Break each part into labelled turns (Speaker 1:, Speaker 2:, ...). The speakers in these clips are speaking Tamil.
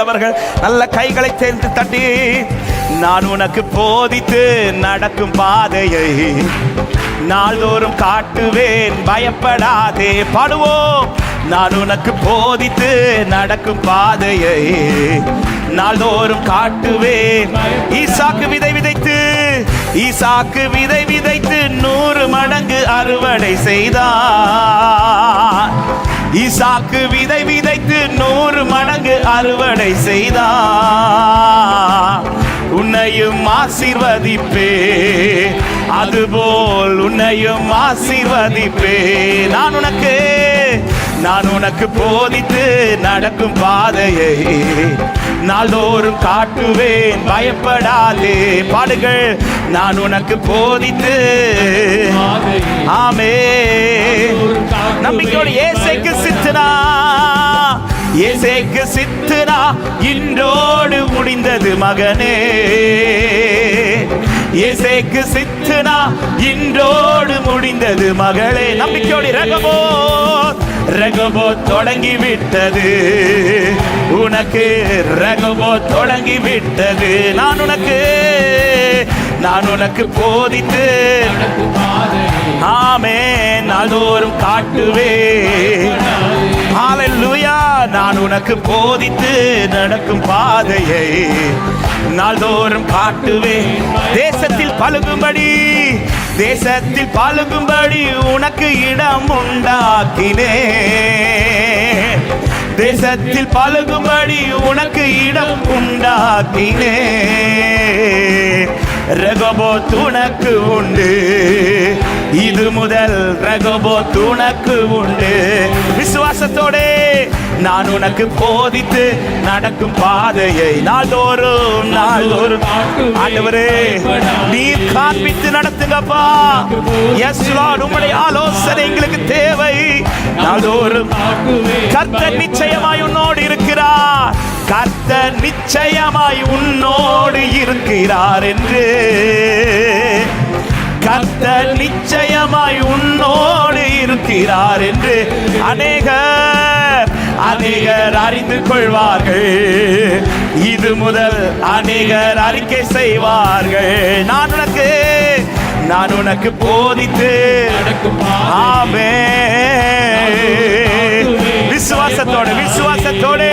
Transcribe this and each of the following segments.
Speaker 1: அவர்கள் நல்ல கைகளை சேர்ந்து தட்டி நான் உனக்கு போதித்து நடக்கும் பாதையை நாள்தோறும் காட்டுவேன் பயப்படாதே. பாடுவோம். நான் உனக்கு போதித்து நடக்கும் பாதையை நாள்தோறும் காட்டுவேன். ஈசாக்கு விதை விதைத்து ஈசாக்கு விதை விதைத்து நூறு மடங்கு அறுவடை செய்தான் ஈசாக்கு விதை விதைத்து நூறு மடங்கு அறுவடை செய்தான் உன்னையும் ஆசீர்வதிப்பே. அதுபோல் உன்னையும் ஆசீர்வதிப்பே. நான் உனக்கு நான் உனக்கு போதித்து நடக்கும் பாதையை நாள்தோறும் காட்டுவேன். பயப்படாதே. பாடுகள் நான் உனக்கு போதித்து. ஆமே நம்பிக்கையோடு ஏசைக்கு சித்தனா ஏசைக்கு சித்தனா இன்றோடு முடிந்தது மகனே. இசைக்கு சித்துனா இன்றோடு முடிந்தது மகளே. நம்பிக்கையோடு ரகமோ ரகமோ தொடங்கி விட்டது உனக்கு ரகமோ தொடங்கி விட்டது நான் உனக்கு நான் உனக்கு போதித்து ஆமே நாள்தோறும் காட்டுவேன். ஹalleluya நான் உனக்கு போதித்து நடக்கும் பாதையை நாள்தோறும் காட்டுவேன். தேசத்தில் பழுகும்படி தேசத்தில் பழுகும்படி உனக்கு இடம் உண்டாக்கினே தேசத்தில் பழுகும்படி உனக்கு இடம் உண்டாக்கினே ரகபோத் உனக்கு உண்டு. முதல் ரகபோ துணக்கு உண்டு. விசுவாசத்தோடே நான் உனக்கு போதித்து நடக்கும் பாதையை நாள்தோறும் நாள்தோறும் ஆண்டவரே நீர் காண்பித்து நடத்துங்கப்பா. எஸ் லார்ட் உம்முடைய ஆலோசனை எங்களுக்கு தேவை. நாள்தோறும் கர்த்தர் நிச்சயமாய் உன்னோடு இருக்கிறார். கர்த்தர் நிச்சயமாய் உன்னோடு இருக்கிறார் என்று. கர்த்தர் நிச்சயமாய் உன்னோடு இருக்கிறார் என்று அநேகர் அநேகர் அறிந்து கொள்வார்கள். இது முதல் அநேகர் அறிக்கை செய்வார்கள். நான் உனக்கு நான் உனக்கு போதித்து ஆமே விசுவாசத்தோடு விசுவாசத்தோடு.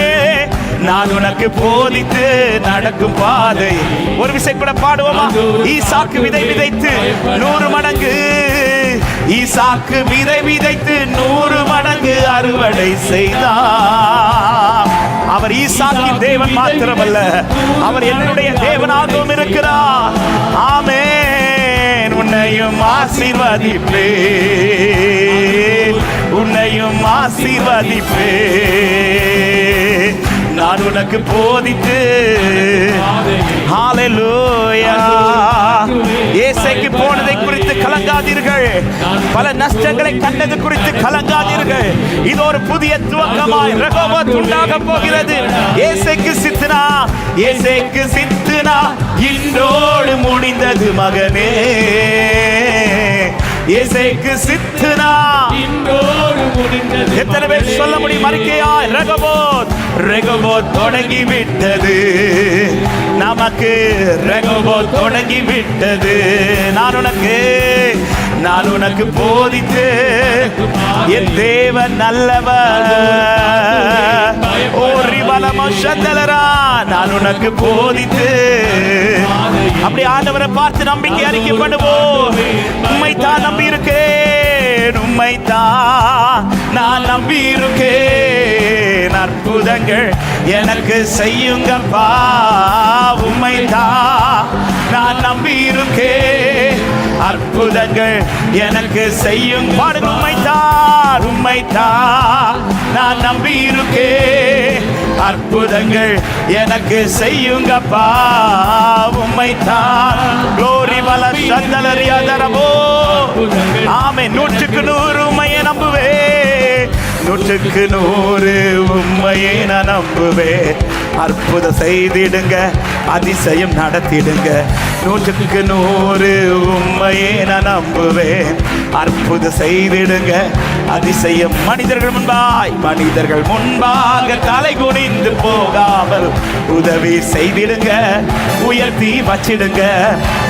Speaker 1: நான் உனக்கு போதித்து நடக்கும் பாதை. ஒரு விசைப்பட கூட பாடுவோமா? ஈசாக்கு விதை விதைத்து நூறு மடங்கு. ஈசாக்கு விதை விதைத்து நூறு மடங்கு அறுவடை செய்தார். அவர் ஈசாக்கின் தேவன் மாத்திரமல்ல அவர் என்னுடைய தேவனாகவும் இருக்கிறார். ஆமே உன்னையும் ஆசீர்வதிப்பே உன்னையும் ஆசீர்வதிப்பே நான் உனக்கு போதித்து. ஹalleluya ஏசைக்கு போனதை குறித்து கலங்காதீர்கள். பல நஷ்டங்களை கண்டது குறித்து கலங்காதீர்கள். இது ஒரு புதிய துவக்கமாய் ரகோபத் உண்டாக போகிறது. ஏசைக்கு சித்துனா ஏசைக்கு சித்துனா இன்றோடு முடிந்தது மகனே. ஏசைக்கு சித்தனா. எத்தனை பேர் சொல்ல முடியும்? அறிக்கையா ரகபோத். ரகபோத் தொடங்கி விட்டது. நமக்கு ரகபோத் தொடங்கி விட்டது. நான் உனக்கு நான் உனக்கு போதித்து என் தேவன் நல்லவர். ஓரி பலமோஷந்தலரா நான் உனக்கு போதித்து அப்படி ஆண்டவரை பார்த்து நம்பிக்கை அறிக்கை பண்ணுவோம் உண்மை தான் நம்பி இருக்கேன் உண்மை தான் நான் நம்பி இருக்கேன் அற்புதங்கள் எனக்கு செய்யுங்கப்பா. உண்மை தான் நான் நம்பி இருக்கேன் அற்புதங்கள் எனக்கு செய்யும் பாடுங்க உண்மைத்தான் உண்மைத்தான் நான் நம்பி இருக்கேன் அற்புதங்கள் எனக்கு செய்யுங்கப்பா உண்மைத்தான் glory வல சந்தலரியாதரவோ ஆமை நூற்றுக்கு நூறு உண்மையை நம்புவேன். நூற்றுக்கு நூறு உண்மையை நான் நம்புவேன். அற்புதம் செய்திடுங்க அதிசயம் நடத்திடுங்க. நூற்றுக்கு நூறு உண்மையை நான் நம்புவேன். அற்புதம் செய்திடுங்க அதிசயம். மனிதர்கள் முன்பாய் மனிதர்கள் முன்பாக தலை குனிந்து போகாமல் உதவி செய்திடுங்க. உயர்த்தி வச்சிடுங்க.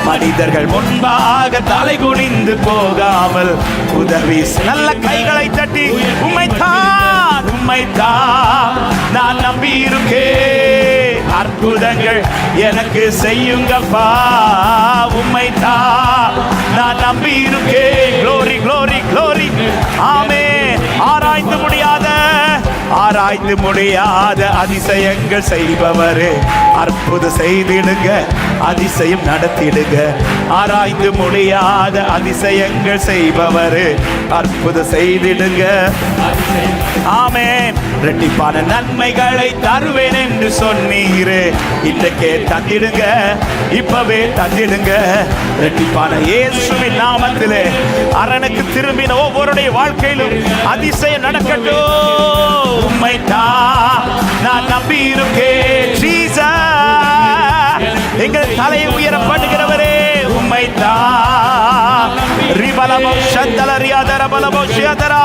Speaker 1: மனிதர்கள் முன்பாக தலை குனிந்து போகாமல் உதவி நல்ல கைகளை தட்டி உண்மைத்தான் உண்மைத்தான் நான் நம்பி இருக்கேன் அற்புதங்கள் எனக்கு செய்யுங்கப்பா. உண்மைத்தான் நான் நம்பி இருக்கேன் க்ளோரி க்ளோரி க்ளோரி ஆமே ஆராய்ந்து முடியாத அதிசயங்கள் செய்பவரே. அற்புதம் செய்திடுங்க அதிசயம் நடத்திடுங்க. ஆராய்ந்து முடியாத அதிசயங்கள் செய்பவரே. அற்புதம் செய்திடுங்க. ஆமே ரெட்டிப்பான நன்மைகளை தருவேன் என்று சொன்னீரே. இன்றைக்கே தந்திடுங்க இப்பவே தந்திடுங்க. ரெட்டிப்பான இயேசுவின் நாமத்திலே அரணுக்கு திரும்பின ஒவ்வொருடைய வாழ்க்கையிலும் அதிசயம் நடக்கட்டும். உம்மைத்தான் நான் நம்பி இருக்கேன் ஜீசஸ் எங்கள் தலையை உயர பண்ணுகிறவரே உம்மைத்தான் ரிபலமோ சந்தல ரியாதர பலமோ ஷியாதரா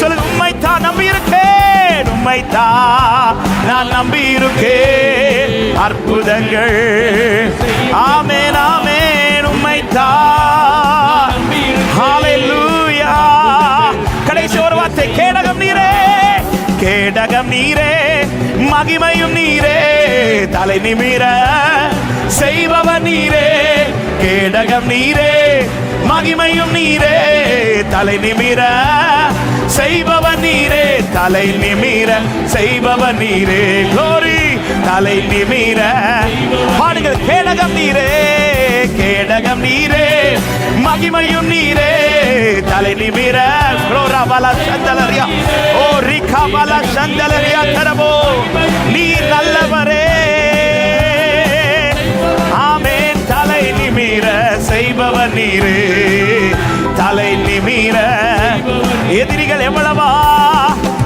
Speaker 1: சொல்லு உம்மைத்தான் நம்பி இருக்கேன் உம்மைத்தான் நான் நம்பி இருக்கேன் அற்புதங்கள். ஆமென் ஆமென் கேடகம் நீரே மகிமையும் நீரே. தலை நிமிர செய்பவர் நீரே கேடகம் நீரே மகிமையும் நீரே. தலை நிமிர செய்பவர் நீரே தலை நிமிர செய்பவர் நீரே. Glory! தலை நிமிர பாடுங்கள் கேடகம் நீரே கேடகம் நீரே மகிமையும் நீரே. தலை நிமிர குளோரா பல சந்தலரியா. ஓ ரிகா பல சந்தலரியா தரபோ நீ நல்லவரே. ஆமென் தலை நிமிர செய்பவர் நீரே. தலை நிமிர எதிரிகள் எவ்வளவா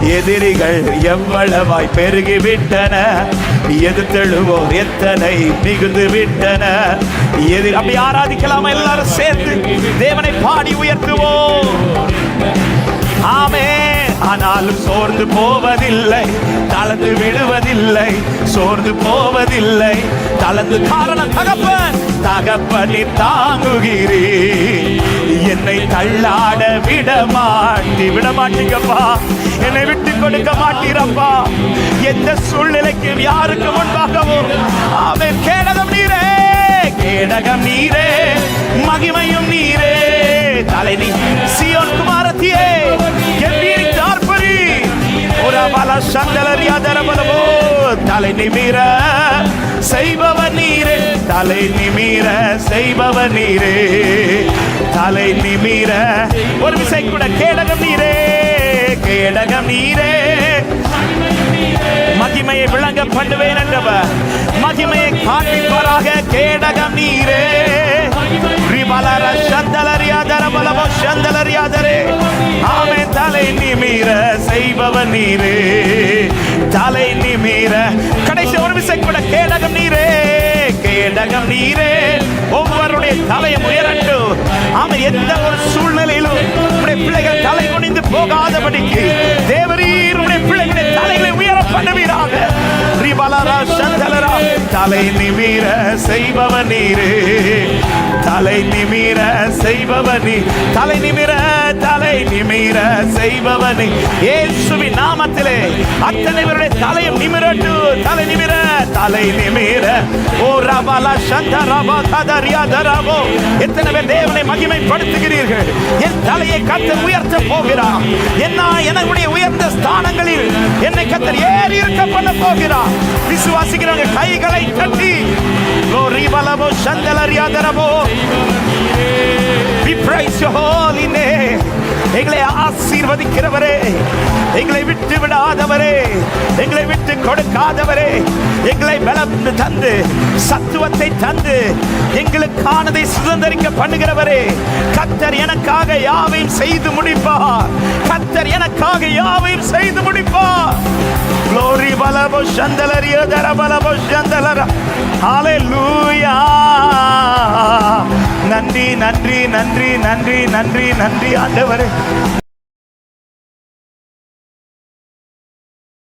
Speaker 1: எதிரிகள் எவ்வளவாய் பெருகி விட்டன எதிர்த்தெழுவோர் எத்தனை மிகுந்து விட்டன எதிர் அப்படி ஆராதிக்கலாமா எல்லாரும் சேர்ந்து? தேவனை பாடி உயர்த்துவோம். ஆமே ஆனாலும் சோர்ந்து போவதில்லை தளர்ந்து விடுவதில்லை சோர்ந்து போவதில்லை. தளர்ந்து காரணம் தகப்பன் தகப்பனி தாங்குகிறே என்னை தள்ளாட விட மாட்டி விட மாட்டீங்கப்பா. என்னை விட்டு கொடுக்க மாட்டீரப்பா. எந்த சூழ்நிலைக்கும் யாருக்கு முன்பாகவும். அவன் கேடகம் நீரே. கேடகம் நீரே. மகிமையும் நீரே. தலை நீ சியோன் குமாரத்தியே. கம்பீரி தார்பரி. ஒரு பல சந்தலரியா தரபலவோ தலை நிமிர செய்பவர் நீரே. தலை நிமிர செய்பவர் நீரே. தலை நிமிர ஒரு விசை கூட கேடகம் நீரே. கேடகம் நீரே. மகிமையை விளங்க பண்ணுவேன் என்றவர். மகிமையை காட்டிப்பாராக கேடகம் நீரே. ரிபலர சந்தலரியாதர பலவோ சந்தலரியாதரே ஆமே தலை நிமிர செய்பவன் நீரே. தலை நிமிர கடைசி ஒரு விசை கூட கேடகம் நீரே. கேடகம் நீரே. ஒவ்வொரு தலையை உயரட்டும் ஆமா எந்த ஒரு சூழ்நிலையிலும் உடைய பிள்ளைகள் தலை குனிந்து போகாதபடிக்கு தேவரீர் உடைய பிள்ளைகளை தலைகளை உயர பண்ணுவீராக. தலை நிமிர செய்பவன் நீரே தலை நிமிர செய்பவனி. நீ தலை நிமிர தலை நிமிர செய்பவன். நீ நாமத்திலே அத்தனை பேருடைய தலையும் நிமிரட்டு. தலை நிமிர தலை நிமிர. ஓ ரபல சந்த ரப கதரியா தரபோ எத்தனை பேர் தேவனை மகிமைப்படுத்துகிறீர்கள். என் தலையை கத்தர் உயர்த்த போகிறார். என்ன என்னுடைய உயர்ந்த ஸ்தானங்களில் என்னை கத்தர் ஏறி இருக்க பண்ண போகிறார். விசுவாசிக்கிறவங்க கைகளை We praise your holy name. எங்களை ஆசீர்வதிக்கிறவரே. எங்களை விட்டு விடாதவரே. எங்களை விட்டு கொடுக்காதவரே. எங்களை பலந்து தந்து சத்துவத்தை தந்து எங்களுக்கானதை சுதந்திரிக்க பண்ணுகிறவரே. கத்தர் எனக்காக யாவையும் செய்து முடிப்பார். கத்தர் எனக்காக யாவையும் செய்து முடிப்பார். Glory balabo shandalaria dara balabo shandalara Hallelujah நன்றி நன்றி நன்றி நன்றி நன்றி நன்றி ஆண்டவரே